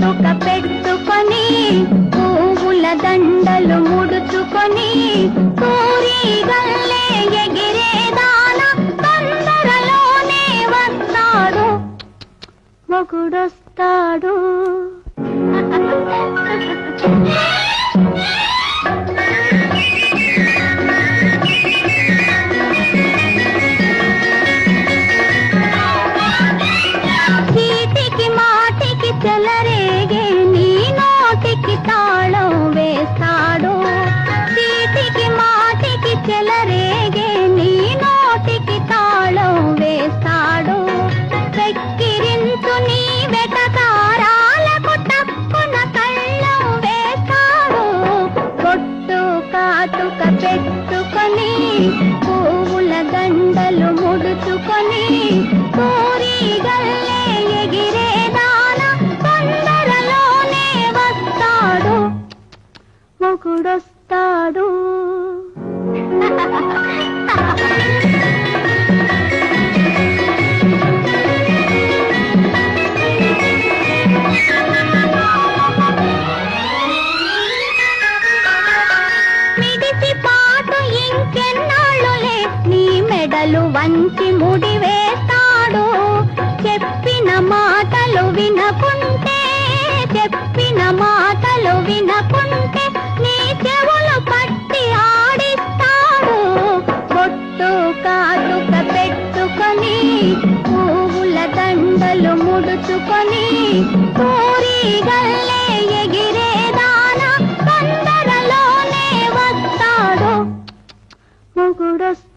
కాటుక పెట్టుకొని పువ్వుల దండలు ముడుచుకొని తూరి గల్లే ఎగిరేదాన తొందరలోనే వస్తాడు. మొగుడొస్తాడు. పెట్టుకొని పువ్వుల దండలు ముడుచుకొని కోరి గల్లే ఎగిరేదాన తొందరలోనే వస్తాడు. మొగుడొస్తాడు. మాటలు వంచి ముడివేస్తాడు. చెప్పిన మాటలు వినకుంటే చెప్పిన మాటలు వినకుంటే నీ చెవులు పట్టి ఆడిస్తాడు. పొట్టు కాటుక పెట్టుకొని పువ్వుల దండలు ముడుచుకొని కోరి గల్లే ఎగిరేదానా తొందరలోనే వస్తాడు. ముగుడొస్తాడు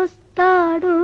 వస్తాడు